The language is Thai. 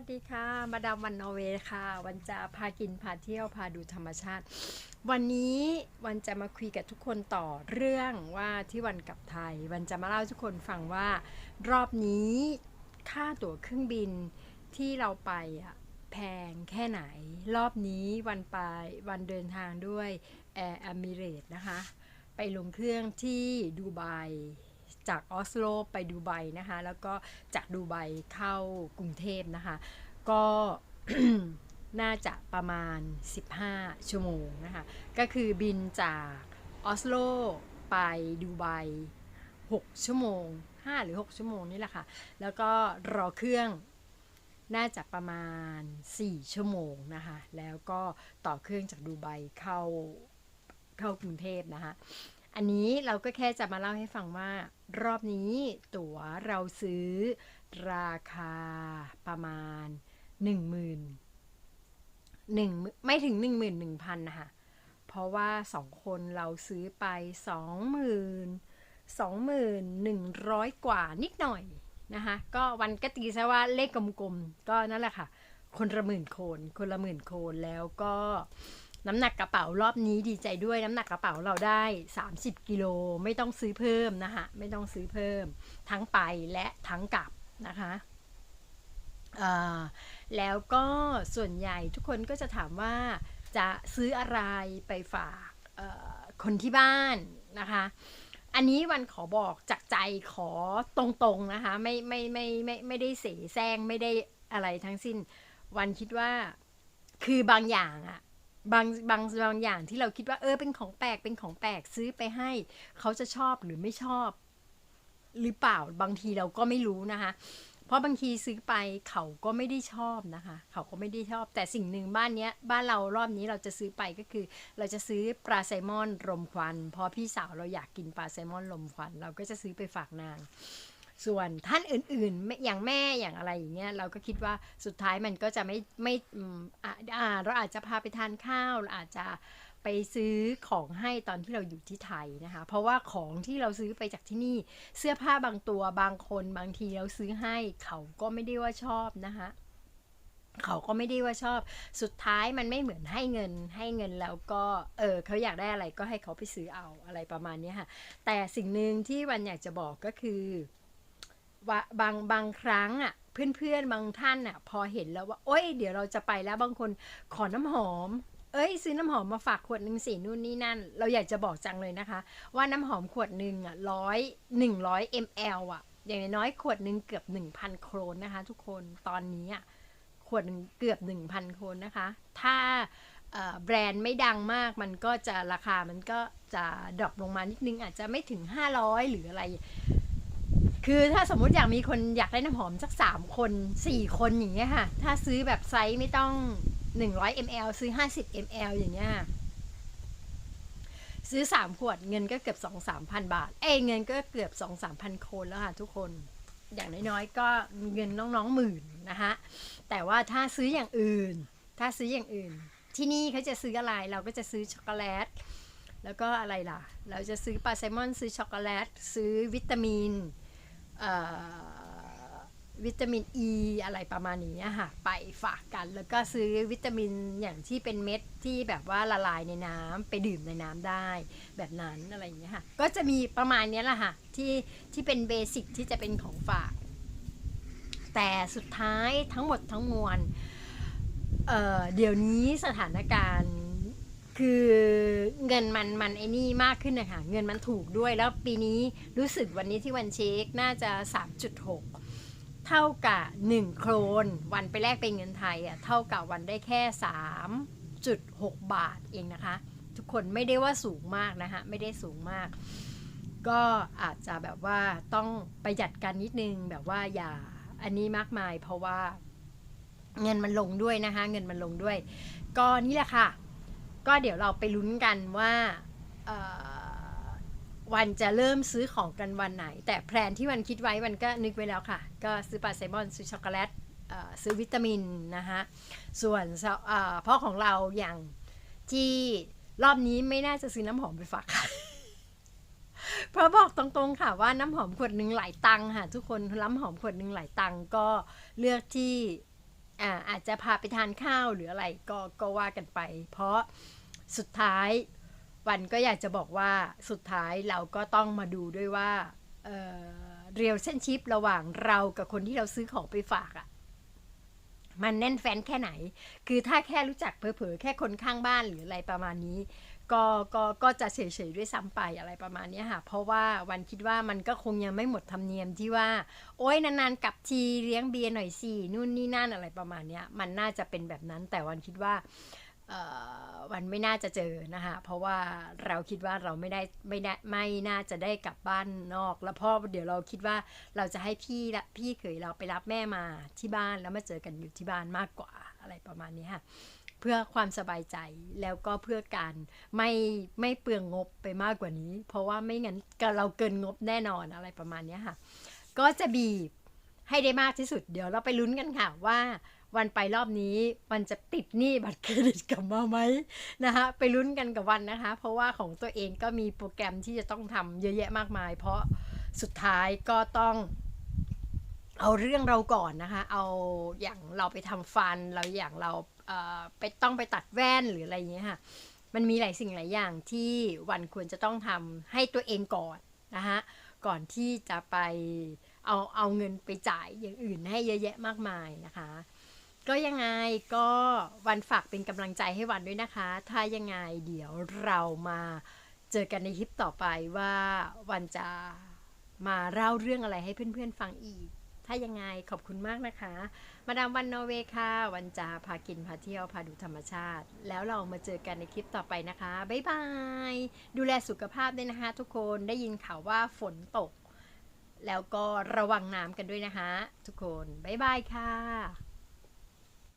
วัสดีค่ะ มาดามวันนอร์เวย์ค่ะ วันจะพากินพาเที่ยวพาดูธรรมชาติ วันนี้วันจะมาคุยกับทุกคนต่อเรื่องว่าที่วันกลับไทย วันจะมาเล่าทุกคนฟังว่ารอบนี้ค่าตั๋วเครื่องบินที่เราไปอะแพงแค่ไหน รอบนี้วันไปวันเดินทางด้วยแอร์ m มิเรตนะคะ ไปลงเครื่องที่ดูไบ จากออสโลไปดูไบนะคะ แล้วก็จากดูไบเข้ากรุงเทพนะคะ ก็น่าจะประมาณ 15 ชั่วโมงนะคะ ก็คือบินจากออสโลไปดูไบ6 ชั่วโมง 5 หรือ 6 ชั่วโมงนี่แหละค่ะ แล้วก็รอเครื่องน่าจะประมาณ 4 ชั่วโมงนะคะ แล้วก็ต่อเครื่องจากดูไบเข้าเข้ากรุงเทพนะคะ อันนี้เราก็แค่จะมาเล่าให้ฟังว่า รอบนี้ตั๋วเราซื้อ ราคาประมาณหนึ่งหมื่นหนึ่งไม่ถึงหนึ่งหมื่นหนึ่งพันนะคะเพราะว่าสองคนเราซื้อไปสองหมื่นสองหมื่นหนึ่งร้อยกว่านิดหน่อยนะคะก็วันก็ตีซะว่าเลขกลมๆ ก็นั่นแหละค่ะ คนละหมื่นโคน คนละหมื่นโคนแล้วก็ น้ำหนักกระเป๋ารอบนี้ดีใจด้วยน้ำหนักกระเป๋าเราได้ 30 กิโลไม่ต้องซื้อเพิ่มนะคะไม่ต้องซื้อเพิ่ม ทั้งไปและทั้งกลับนะคะแล้วก็ส่วนใหญ่ทุกคนก็จะถามว่าจะซื้ออะไรไปฝากคนที่บ้านนะคะ อันนี้วันขอบอกจากใจขอตรงๆนะคะไม่ไม่ไม่ไม่ไม่ได้เสแสร้งไม่ได้อะไรทั้งสิ้น วันคิดว่าคือบางอย่างอะ บางบางบางอย่างที่เราคิดว่าเออเป็นของแปลกเป็นของแปลกซื้อไปให้ เขาจะชอบหรือไม่ชอบ หรือเปล่าบางทีเราก็ไม่รู้นะคะ เพราะบางทีซื้อไปเขาก็ไม่ได้ชอบนะคะ เขาก็ไม่ได้ชอบ แต่สิ่งหนึ่งบ้านเนี้ย บ้านเรารอบนี้เราจะซื้อไปก็คือ เราจะซื้อปลาแซมอนรมควัน เพราะพี่สาวเราอยากกินปลาแซมอนรมควัน เราก็จะซื้อไปฝากนาง ส่วนท่านอื่นๆ อย่างแม่อย่างอะไรอย่างเงี้ยเราก็คิดว่าสุดท้ายมันก็จะไม่ไม่อ่าเราอาจจะพาไปทานข้าวเราอาจจะไปซื้อของให้ตอนที่เราอยู่ที่ไทยนะคะ เพราะว่าของที่เราซื้อไปจากที่นี่เสื้อผ้าบางตัวบางคนบางทีเราซื้อให้เขาก็ไม่ได้ว่าชอบนะคะเขาก็ไม่ได้ว่าชอบ สุดท้ายมันไม่เหมือนให้เงิน ให้เงินแล้วก็ เออเขาอยากได้อะไรก็ให้เขาไปซื้อเอาอะไรประมาณนี้ค่ะ แต่สิ่งหนึ่งที่วันอยากจะบอกก็คือ บางบางครั้งอะเพื่อนๆบางท่านอะ พอเห็นแล้วว่าโอ้ยเดี๋ยวเราจะไปแล้วบางคนขอน้ำหอม เอ้ย ซื้อน้ำหอมมาฝากขวดหนึ่งสีนู่นนี่นั่น เราอยากจะบอกจังเลยนะคะ ว่าน้ำหอมขวดหนึ่งอะร้อยหนึ่งร้อยมลอะ อย่างน้อยขวดหนึ่งเกือบหนึ่งพันโครนนะคะ ทุกคนตอนนี้อะขวดหนึ่งเกือบหนึ่งพันโครนนะคะ ถ้าแบรนด์ไม่ดังมากมันก็จะราคามันก็จะดรอปลงมานิดนึงอาจจะไม่ถึง 500 หรืออะไร คือถ้าสมมุติอยากมีคนอยากได้น้ำหอมสักสามคนสี่คนอย่างเงี้ยค่ะ ถ้าซื้อแบบไซส์ไม่ต้องหนึ่งร้อยมลซื้อห้าสิบมลอย่างเงี้ยซื้อสามขวดเงินก็เกือบสองสามพันบาท เอ้เงินก็เกือบสองสามพันคนแล้วค่ะทุกคน อย่างน้อยๆก็เงินน้องๆหมื่นนะคะแต่ว่าถ้าซื้ออย่างอื่น ถ้าซื้ออย่างอื่น ที่นี่เขาจะซื้ออะไรเราก็จะซื้อช็อกโกแลตแล้วก็อะไรล่ะ เราจะซื้อปลาแซมอนซื้อช็อกโกแลตซื้อวิตามิน วิตามินอ e ีอะไรประมาณนี้ค่ะไปฝากกัน แล้วก็ซื้อวิตามินอย่างที่เป็นเม็ดที่แบบว่าละลายในน้ำไปดื่มในน้ำได้ แบบนั้นอะไรอย่างเงี้ยค่ะ ก็จะมีประมาณนี้แหละค่ะที่ที่เป็นเบสิกที่จะเป็นของฝาก แต่สุดท้ายทั้งหมดทั้งมวลเเดี๋ยวนี้สถานการณ์ คือเงินมันมันไอ้นี่มากขึ้นนะคะเงินมันถูกด้วยแล้วปีนี้รู้สึกวันนี้ที่วันเช็คน่าจะ 3.6 เท่ากับ 1 โครน วันไปแลกเป็นเงินไทยอะเท่ากับวันได้แค่ 3.6 บาทเองนะคะ ทุกคนไม่ได้ว่าสูงมากนะคะไม่ได้สูงมาก ก็อาจจะแบบว่าต้องประหยัดกันนิดนึงแบบว่าอย่าอันนี้มากมายเพราะว่าเงินมันลงด้วยนะคะ เงินมันลงด้วย ก็นี่แหละค่ะ ก็เดี๋ยวเราไปลุ้นกันว่าวันจะเริ่มซื้อของกันวันไหน แต่แพลนที่วันคิดไว้วันก็นึกไว้แล้วค่ะ ก็ซื้อปลาแซลมอนซื้อช็อกโกแลตซื้อวิตามินนะคะส่วนพ่อของเราอย่างที่รอบนี้ไม่น่าจะซื้อน้ำหอมไปฝากค่ะเพราะบอกตรงๆค่ะว่าน้ำหอมขวดหนึ่งหลายตังค่ะทุกคนน้ำหอมขวดหนึ่งหลายตังก็เลือกที่ อาอาจจะพาไปทานข้าวหรืออะไรก็ก็ว่ากันไป เพราะสุดท้ายวันก็อยากจะบอกว่าสุดท้ายเราก็ต้องมาดูด้วยว่าเรียวเส้นชิประหว่างเรากับคนที่เราซื้อของไปฝากอะ่ะมันแน่นแฟ้นแค่ไหน คือถ้าแค่รู้จักเผลอๆแค่คนข้างบ้านหรืออะไรประมาณนี้ ก็ก็ก็จะเฉยๆด้วยซ้ำไปอะไรประมาณนี้ค่ะเพราะว่าวันคิดว่ามันก็คงยังไม่หมดธรรมเนียมที่ว่า โอ๊ยนานๆกลับทีเลี้ยงเบียร์หน่อยสินู่นนี่นั่นอะไรประมาณนี้มันน่าจะเป็นแบบนั้น แต่วันคิดว่าวันไม่น่าจะเจอนะคะเพราะว่าเราคิดว่าเราไม่ได้ไม่ได้ไม่น่าจะได้กลับบ้านนอก แล้วพ่อเดี๋ยวเราคิดว่าเราจะให้พี่ละพี่เขยเราไปรับแม่มาที่บ้านแล้วมาเจอกันอยู่ที่บ้านมากกว่าอะไรประมาณนี้ค่ะ เพื่อความสบายใจแล้วก็เพื่อการไม่ไม่เปลืองงบไปมากกว่านี้ เพราะว่าไม่งั้นเราเกินงบแน่นอนอะไรประมาณนี้ค่ะ ก็จะบีบให้ได้มากที่สุดเดี๋ยวเราไปลุ้นกันค่ะว่าวันไปรอบนี้มันจะติดหนี้บัตรเครดิตกลับมาไหมนะคะไปลุ้นกันกับวันนะคะ เพราะว่าของตัวเองก็มีโปรแกรมที่จะต้องทำเยอะแยะมากมาย เพราะสุดท้ายก็ต้องเอาเรื่องเราก่อนนะคะ เอาอย่างเราไปทำฟัน เราอย่างเรา ไปต้องไปตัดแว่นหรืออะไรอย่างเงี้ยค่ะมันมีหลายสิ่งหลายอย่างที่วันควรจะต้องทำให้ตัวเองก่อนนะคะก่อนที่จะไปเอาเอาเงินไปจ่ายอย่างอื่นให้เยอะแยะมากมายนะคะ ก็ยังไงก็วันฝากเป็นกำลังใจให้วันด้วยนะคะ ถ้ายังไงเดี๋ยวเรามาเจอกันในคลิปต่อไปว่าวันจะมาเล่าเรื่องอะไรให้เพื่อนๆฟังอีก ถ้ายังไงขอบคุณมากนะคะ มาดามวันนอเวค่ะวันจาพากินพาเที่ยวพาดูธรรมชาติ แล้วเรามาเจอกันในคลิปต่อไปนะคะ บ๊ายบาย ดูแลสุขภาพด้วยนะคะ ทุกคนได้ยินข่าวว่าฝนตก แล้วก็ระวังน้ำกันด้วยนะคะ ทุกคน บ๊ายบายค่ะ